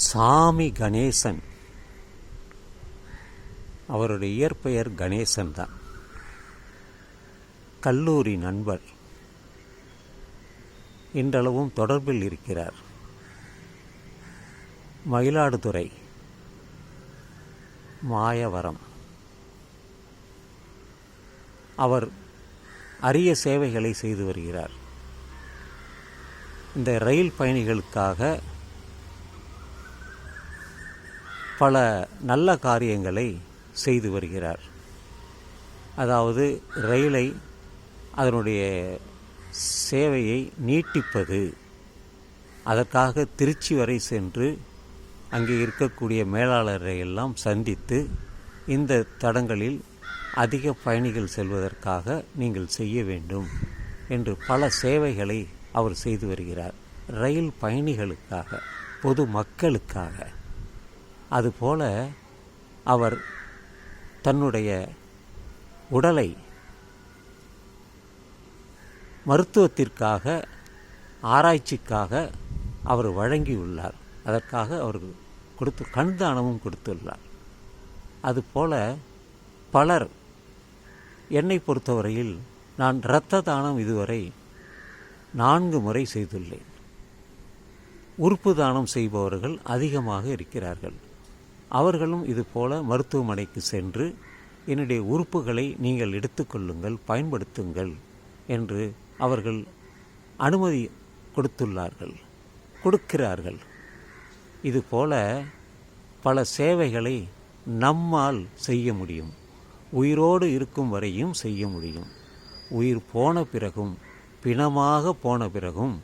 சாமி கணேசன். அவருடைய இயற்பெயர் கணேசன் தான். கல்லூரி நண்பர். இன்றளவும் தொடர்பில் இருக்கிறார். மயிலாடுதுறை. மாயவரம். அவர் அரிய சேவைகளை செய்து வருகிறார். இந்த ரயில் பயணிகளுக்காக பல நல்ல காரியங்களை செய்து வருகிறார். அதாவது ரயிலை அதனுடைய சேவையை நீட்டிப்பது அதற்காக திருச்சி வரை சென்று அங்கே இருக்கக்கூடிய மேலாளரை எல்லாம் சந்தித்து இந்த தடங்களில் அதிக பயணிகள் செல்வதற்காக நீங்கள் செய்ய வேண்டும் என்று பல சேவைகளை அவர் செய்து வருகிறார். ரயில் பயணிகளுக்காக பொது மக்களுக்காக. அதுபோல அவர் தன்னுடைய உடலை மருத்துவத்திற்காக ஆராய்ச்சிக்காக அவர் வழங்கியுள்ளார். அதற்காக அவர் கொடுத்து கண் தானமும் கொடுத்துள்ளார். அதுபோல பலர் என்னை பொறுத்தவரையில் நான் இரத்த தானம் இதுவரை நான்கு முறை செய்துள்ளேன். உறுப்பு தானம் செய்பவர்கள் அதிகமாக இருக்கிறார்கள். அவர்களும் இதுபோல மருத்துவமனைக்கு சென்று என்னுடைய உறுப்புகளை நீங்கள் எடுத்துக்கொள்ளுங்கள் பயன்படுத்துங்கள் என்று அவர்கள் அனுமதி கொடுத்துள்ளார்கள் கொடுக்கிறார்கள். இதுபோல பல சேவைகளை நம்மால் செய்ய முடியும். உயிரோடு இருக்கும் வரையும் செய்ய முடியும். உயிர் போன பிறகும் பிணமாக போன பிறகும்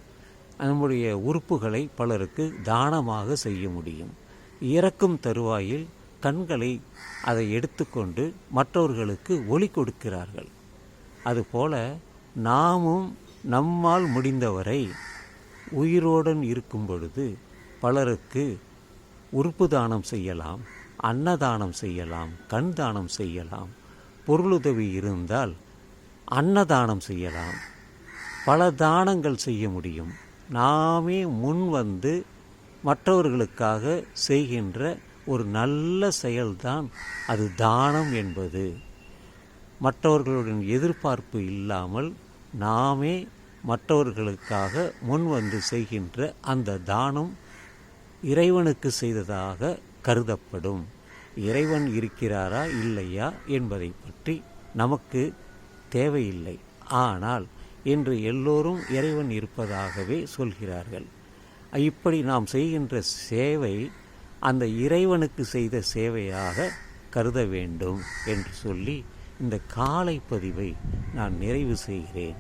நம்முடைய உறுப்புகளை பலருக்கு தானமாக செய்ய முடியும். இறக்கும் தருவாயில் கண்களை அதை எடுத்துக்கொண்டு மற்றவர்களுக்கு ஒளி கொடுக்கிறார்கள். அதுபோல நாமும் நம்மால் முடிந்தவரை உயிரோடன் இருக்கும் பொழுது பலருக்கு உறுப்பு தானம் செய்யலாம் அன்னதானம் செய்யலாம் கண் தானம் செய்யலாம் பொருளுதவி இருந்தால் அன்னதானம் செய்யலாம். பல தானங்கள் செய்ய முடியும். நாமே முன் வந்து மற்றவர்களுக்காக செய்கின்ற ஒரு நல்ல செயல்தான் அது தானம் என்பது. மற்றவர்களுடன் எதிர்பார்ப்பு இல்லாமல் நாமே மற்றவர்களுக்காக முன் வந்து செய்கின்ற அந்த தானம் இறைவனுக்கு செய்ததாக கருதப்படும். இறைவன் இருக்கிறாரா இல்லையா என்பதை பற்றி நமக்கு தேவையில்லை. ஆனால் இன்று எல்லோரும் இறைவன் இருப்பதாகவே சொல்கிறார்கள். இப்படி நாம் செய்கின்ற சேவை அந்த இறைவனுக்கு செய்த சேவையாக கருத வேண்டும் என்று சொல்லி இந்த காலை பதிவை நான் நிறைவு செய்கிறேன்.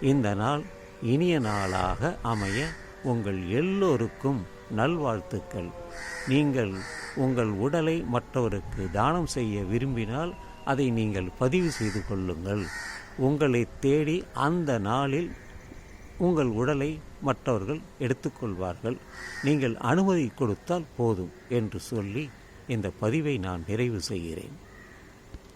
இந்த நாள் இனிய நாளாக அமைய உங்கள் எல்லோருக்கும் நல்வாழ்த்துக்கள். நீங்கள் உங்கள் உடலை மற்றவருக்கு தானம் செய்ய விரும்பினால் அதை நீங்கள் பதிவு செய்து கொள்ளுங்கள். உங்களை தேடி அந்த நாளில் உங்கள் உடலை மற்றவர்கள் எடுத்துக்கொள்வார்கள். நீங்கள் அனுமதி கொடுத்தால் போதும் என்று சொல்லி இந்த பதிவை நான் நிறைவு செய்கிறேன்.